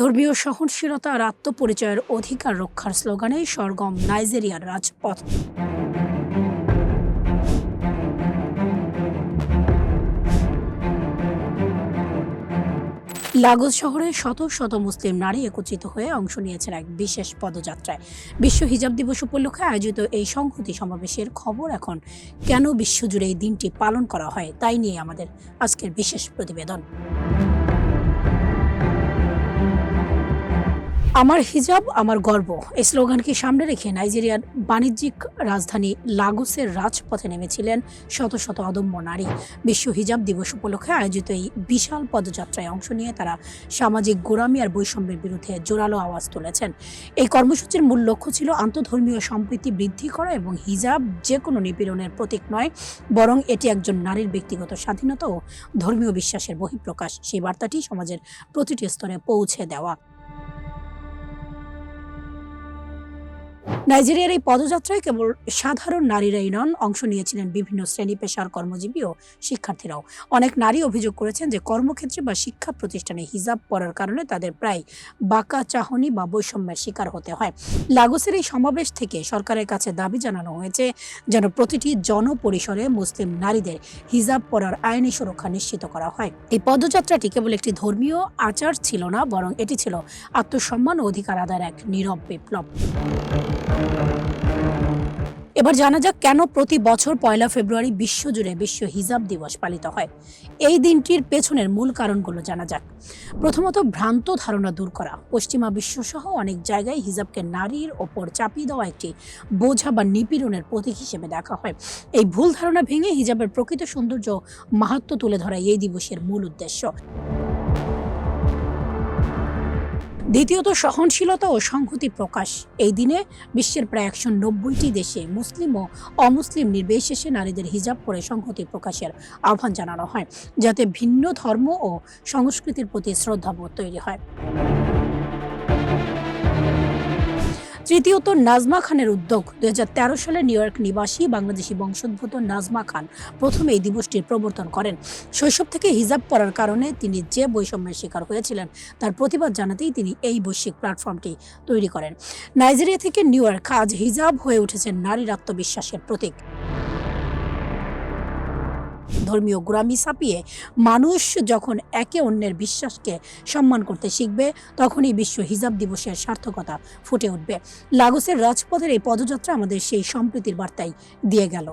ধর্মীয় সহনশীলতা আর আত্মপরিচয়ের অধিকার রক্ষার স্লোগানে সরগম নাইজেরিয়ার রাজপথ। লাগোস শহরে শত শত মুসলিম নারী একত্রিত হয়ে অংশ নিয়েছেন এক বিশেষ পদযাত্রায়। বিশ্ব হিজাব দিবস উপলক্ষে আয়োজিত এই সংহতি সমাবেশের খবর এখন কেন বিশ্বজুড়ে এই দিনটি পালন করা হয় তাই নিয়ে আমাদের আজকের বিশেষ প্রতিবেদন। আমার হিজাব, আমার গর্ব। এই স্লোগানকে সামনে রেখে নাইজেরিয়ার বাণিজ্যিক রাজধানী লাগোসের রাজপথে নেমেছিলেন শত শত অদম্য নারী। বিশ্ব হিজাব দিবস উপলক্ষে আয়োজিত এই বিশাল পদযাত্রায় অংশ নিয়ে তারা সামাজিক গোড়ামি আর বৈষম্যের বিরুদ্ধে জোরালো আওয়াজ তুলেছেন। এই কর্মসূচির মূল লক্ষ্য ছিল আন্তধর্মীয় সম্প্রীতি বৃদ্ধি করা এবং হিজাব যে কোনো নিপীড়নের প্রতীক নয়, বরং এটি একজন নারীর ব্যক্তিগত স্বাধীনতা ও ধর্মীয় বিশ্বাসের বহিঃপ্রকাশ। সেই বার্তাটি সমাজের প্রতিটি স্তরে পৌঁছে দেওয়া। নাইজেরিয়ার এই পদযাত্রায় কেবল সাধারণ নারীরাই নন, অংশ নিয়েছিলেন বিভিন্ন শ্রেণি পেশার কর্মজীবী ও শিক্ষার্থীরাও। অনেক নারী অভিযোগ করেছেন যে কর্মক্ষেত্রে বা শিক্ষা প্রতিষ্ঠানে হিজাব পরার কারণে তাদের প্রায় বাঁকা চাহনি বা বৈষম্যের শিকার হতে হয়। লাগোসের এই সমাবেশ থেকে সরকারের কাছে দাবি জানানো হয়েছে যেন প্রতিটি জনপরিসরে মুসলিম নারীদের হিজাব পরার আইনি সুরক্ষা নিশ্চিত করা হয়। এই পদযাত্রাটি কেবল একটি ধর্মীয় আচার ছিল না, বরং এটি ছিল আত্মসম্মান ও অধিকার আদায়ের এক নীরব বিপ্লব। এবার জানা যাক কেন প্রতি বছর পয়লা ফেব্রুয়ারি বিশ্বজুড়ে বিশ্ব হিজাব দিবস পালিত হয়। এই দিনটির পেছনের মূল কারণগুলো জানা যাক। প্রথমত, ভ্রান্ত ধারণা দূর করা। পশ্চিমা বিশ্বসহ অনেক জায়গায় হিজাবকে নারীর ওপর চাপিয়ে দেওয়া একটি বোঝা বা নিপীড়নের প্রতীক হিসেবে দেখা হয়। এই ভুল ধারণা ভেঙে হিজাবের প্রকৃত সৌন্দর্য ও মাহাত্ম্য তুলে ধরা এই দিবসের মূল উদ্দেশ্য। দ্বিতীয়ত সহনশীলতা ও সংহতি প্রকাশ। এই দিনে বিশ্বের প্রায় একশো নব্বইটি দেশে মুসলিম ও অমুসলিম নির্বিশেষে নারীদের হিজাব পরে সংহতি প্রকাশের আহ্বান জানানো হয়, যাতে ভিন্ন ধর্ম ও সংস্কৃতির প্রতি শ্রদ্ধাবোধ তৈরি হয়। তৃতীয়ত নাজমা খানের উদ্যোগ। দুই হাজার তেরো সালে নিউ ইয়র্ক নিবাসী বাংলাদেশি বংশোদ্ভূত নাজমা খান প্রথমে এই দিবসটির প্রবর্তন করেন। শৈশব থেকে হিজাব পরার কারণে তিনি যে বৈষম্যের শিকার হয়েছিলেন, তার প্রতিবাদ জানাতেই তিনি এই বৈশ্বিক প্ল্যাটফর্মটি তৈরি করেন। নাইজেরিয়া থেকে নিউ ইয়র্ক আজ হিজাব হয়ে উঠেছে নারীর আত্মবিশ্বাসের প্রতীক। ধর্মীয় গোড়ামি ছাপিয়ে মানুষ যখন একে অন্যের বিশ্বাসকে সম্মান করতে শিখবে, তখনই বিশ্ব হিজাব দিবসের সার্থকতা ফুটে উঠবে। লাগোসের রাজপথের এই পদযাত্রা আমাদের সেই সম্প্রীতির বার্তাই দিয়ে গেল।